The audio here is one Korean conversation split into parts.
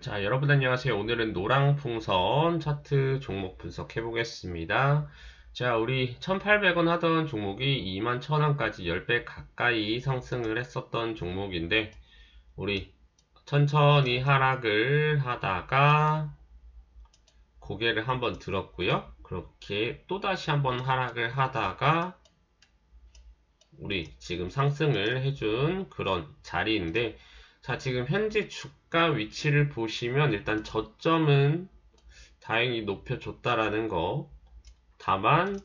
자, 여러분 안녕하세요. 오늘은 노랑풍선 차트 종목 분석해 보겠습니다. 자, 우리 1,800원 하던 종목이 21,000원까지 10배 가까이 상승을 했었던 종목인데, 우리 천천히 하락을 하다가 고개를 한번 들었고요. 그렇게 또다시 한번 하락을 하다가 우리 지금 상승을 해준 그런 자리인데, 자, 지금 현재 주가 위치를 보시면 일단 저점은 다행히 높여줬다라는 거. 다만,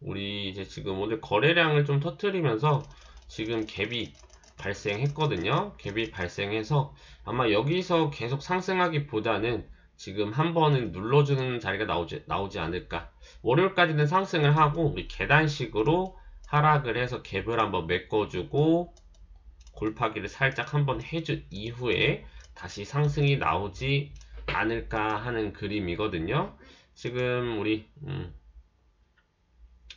우리 이제 지금 오늘 거래량을 좀 터트리면서 지금 갭이 발생했거든요. 갭이 발생해서 아마 여기서 계속 상승하기보다는 지금 한 번은 눌러주는 자리가 나오지, 나오지 않을까. 월요일까지는 상승을 하고 우리 계단식으로 하락을 해서 갭을 한번 메꿔주고 골파기를 살짝 한번 해준 이후에 다시 상승이 나오지 않을까 하는 그림이거든요. 지금 우리 음,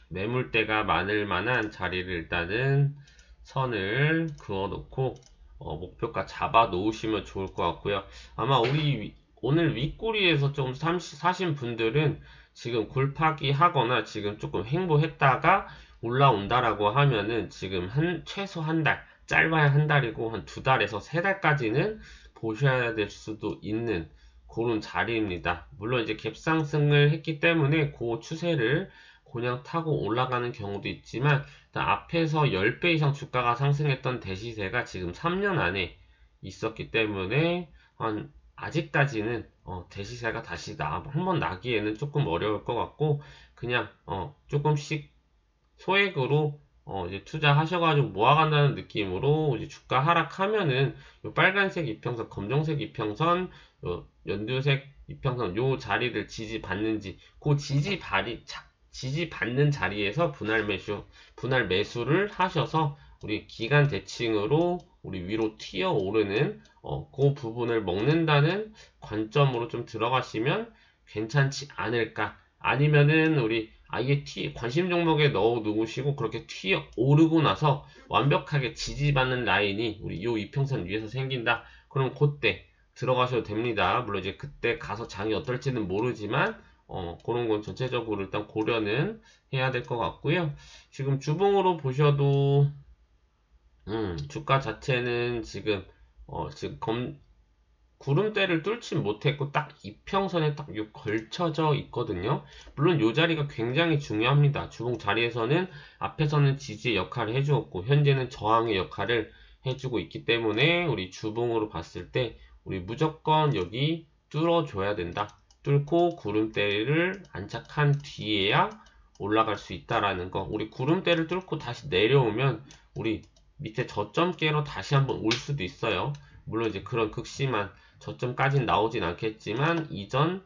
매물대가 많을 만한 자리를 일단은 선을 그어 놓고 어, 목표가 잡아 놓으시면 좋을 것 같고요. 아마 우리 위, 오늘 윗꼬리에서 좀 사신 분들은 지금 골파기 하거나 지금 조금 행보했다가 올라온다라고 하면은 지금 한 최소 한 달, 짧아야 한 달이고 한 두 달에서 세 달까지는 보셔야 될 수도 있는 그런 자리입니다. 물론 이제 갭상승을 했기 때문에 그 추세를 그냥 타고 올라가는 경우도 있지만 앞에서 10배 이상 주가가 상승했던 대시세가 지금 3년 안에 있었기 때문에 한 아직까지는 어, 대시세가 다시 나, 한 번 나기에는 조금 어려울 것 같고 그냥 어, 조금씩 소액으로 어, 이제 투자하셔가지고 모아간다는 느낌으로 이제 주가 하락하면은 요 빨간색 이평선, 검정색 이평선, 요 연두색 이평선 요 자리를 지지 받는지 그 지지 발이 지지 받는 자리에서 분할 매수 분할 매수를 하셔서 우리 기간 대칭으로 우리 위로 튀어 오르는 어, 그 부분을 먹는다는 관점으로 좀 들어가시면 괜찮지 않을까? 아니면은 우리 아예 튀, 관심 종목에 넣어 놓으시고 그렇게 튀어 오르고 나서 완벽하게 지지받는 라인이 우리 요 이평선 위에서 생긴다. 그럼 그때 들어가셔도 됩니다. 물론 이제 그때 가서 장이 어떨지는 모르지만 어, 그런 건 전체적으로 일단 고려는 해야 될 것 같고요. 지금 주봉으로 보셔도 음, 주가 자체는 지금 어, 지금 검, 구름대를 뚫지 못했고 딱 이평선에 딱 걸쳐져 있거든요. 물론 이 자리가 굉장히 중요합니다. 주봉 자리에서는 앞에서는 지지의 역할을 해주었고 현재는 저항의 역할을 해주고 있기 때문에 우리 주봉으로 봤을 때 우리 무조건 여기 뚫어줘야 된다. 뚫고 구름대를 안착한 뒤에야 올라갈 수 있다라는 거. 우리 구름대를 뚫고 다시 내려오면 우리 밑에 저점 깨로 다시 한번 올 수도 있어요. 물론 이제 그런 극심한 저점까지는 나오진 않겠지만 이전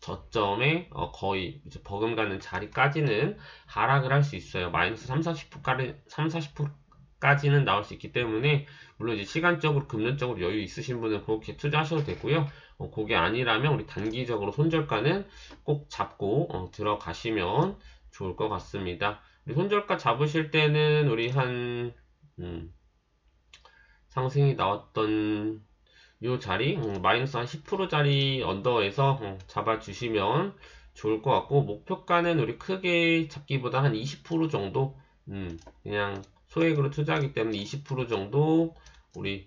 저점에 어 거의 버금가는 자리까지는 하락을 할 수 있어요. 마이너스 3, 40%까지 3, 40%까지는 나올 수 있기 때문에 물론 이제 시간적으로 금전적으로 여유 있으신 분은 그렇게 투자하셔도 되고요. 어, 그게 아니라면 우리 단기적으로 손절가는 꼭 잡고 어, 들어가시면 좋을 것 같습니다. 손절가 잡으실 때는 우리 한 음, 상승이 나왔던 요 자리 음, 마이너스 한 10%짜리 언더에서 음, 잡아주시면 좋을 것 같고 목표가는 우리 크게 잡기보다 한 20% 정도 음, 그냥 소액으로 투자하기 때문에 20% 정도 우리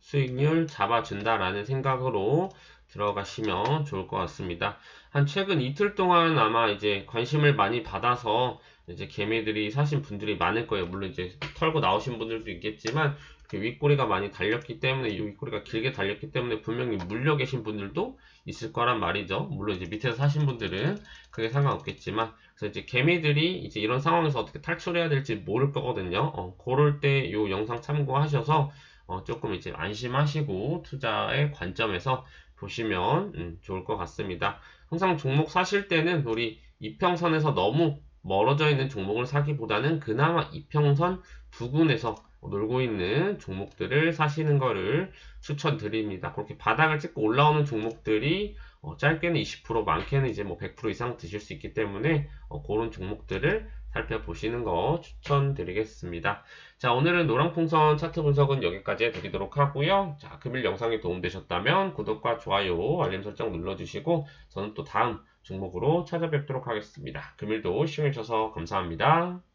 수익률 잡아준다라는 생각으로 들어가시면 좋을 것 같습니다. 한 최근 이틀 동안 아마 이제 관심을 많이 받아서 이제 개미들이 사신 분들이 많을 거예요. 물론 이제 털고 나오신 분들도 있겠지만 윗꼬리가 많이 달렸기 때문에 이 윗꼬리가 길게 달렸기 때문에 분명히 물려 계신 분들도 있을 거란 말이죠. 물론 이제 밑에서 사신 분들은 그게 상관없겠지만 그래서 이제 개미들이 이제 이런 상황에서 어떻게 탈출해야 될지 모를 거거든요. 어, 그럴 때 이 영상 참고하셔서 어, 조금 이제 안심하시고 투자의 관점에서 보시면 음, 좋을 것 같습니다. 항상 종목 사실 때는 우리 이평선에서 너무 멀어져 있는 종목을 사기보다는 그나마 이평선 부근에서 놀고 있는 종목들을 사시는 것을 추천드립니다. 그렇게 바닥을 찍고 올라오는 종목들이 어, 짧게는 20% 많게는 이제 뭐 100% 이상 드실 수 있기 때문에 어, 그런 종목들을 살펴보시는 거 추천드리겠습니다. 자, 오늘은 노랑풍선 차트 분석은 여기까지 해드리도록 하고요. 자, 금일 영상이 도움되셨다면 구독과 좋아요, 알림 설정 눌러주시고 저는 또 다음 종목으로 찾아뵙도록 하겠습니다. 금일도 시청해주셔서 감사합니다.